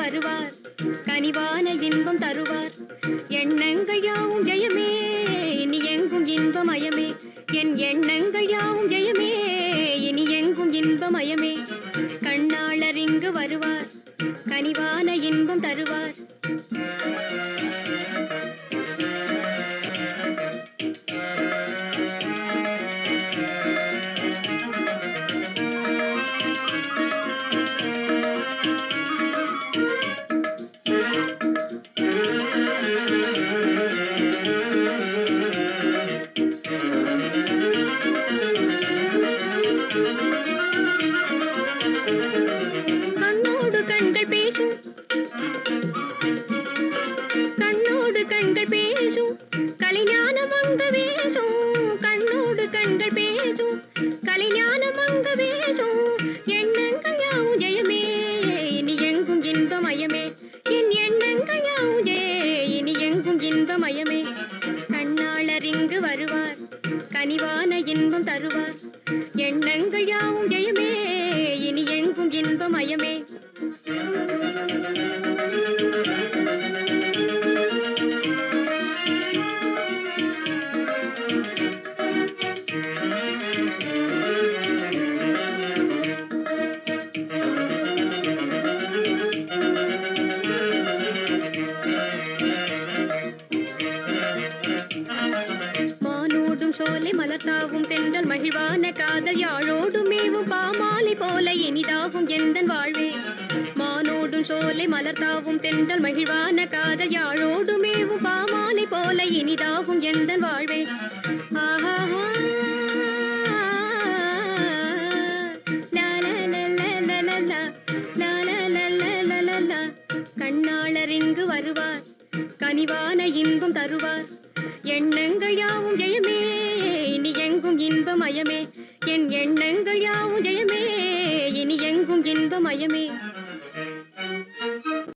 வருவார். கனிவான இன்பம் தருவார். எண்ணங்கள் யாவும் ஜெயமே. இனி எங்கும் இன்பமயமே. என் எண்ணங்கள் யாவும் ஜெயமே. இனி எங்கும் இன்பமயமே. கண்ணாளர் இங்கு வருவார். கனிவான இன்பம் தருவார். கண்ணோடு கண்கள் பேசும் கலைஞானம் அங்க பேசும் கண்ணோடு கண்கள் பேசும் கலைஞானம் அங்க பேசும் எண்ணங்கள் யாவும் ஜெயமே இனி எங்கும் இன்பமயமே. என் எண்ணங்கள் யாவும் ஜெய இனி எங்கும் இன்பமயமே. கண்ணாளர் இங்கு வருவார் கனிவான இன்பம் தருவார். எண்ணங்கள் யாவும் ஜெயமே இனி எங்கும் இன்பமயமே. சோலை தென்றல் மகிழ்வான காதல் யாழோடும் மேவும் பாமாலை போல இனிதாகும் எந்தன் வாழ்வே மானோடும் சோலை மலர்த்தாவும் தென்றல் மகிழ்வான காதல் யாழோடும் மேவும் பாமாலை போல இனிதாகும் எந்தன் வாழ்வே ஆஹா கண்ணாளர் இங்கு வருவார் கனிவான இன்பம் தருவார் எண்ணங்கள் யாவும் ஜெயமே இன்பமயமே. என் எண்ணங்கள் யாவும் ஜெயமே. இனி எங்கும் இன்பமயமே.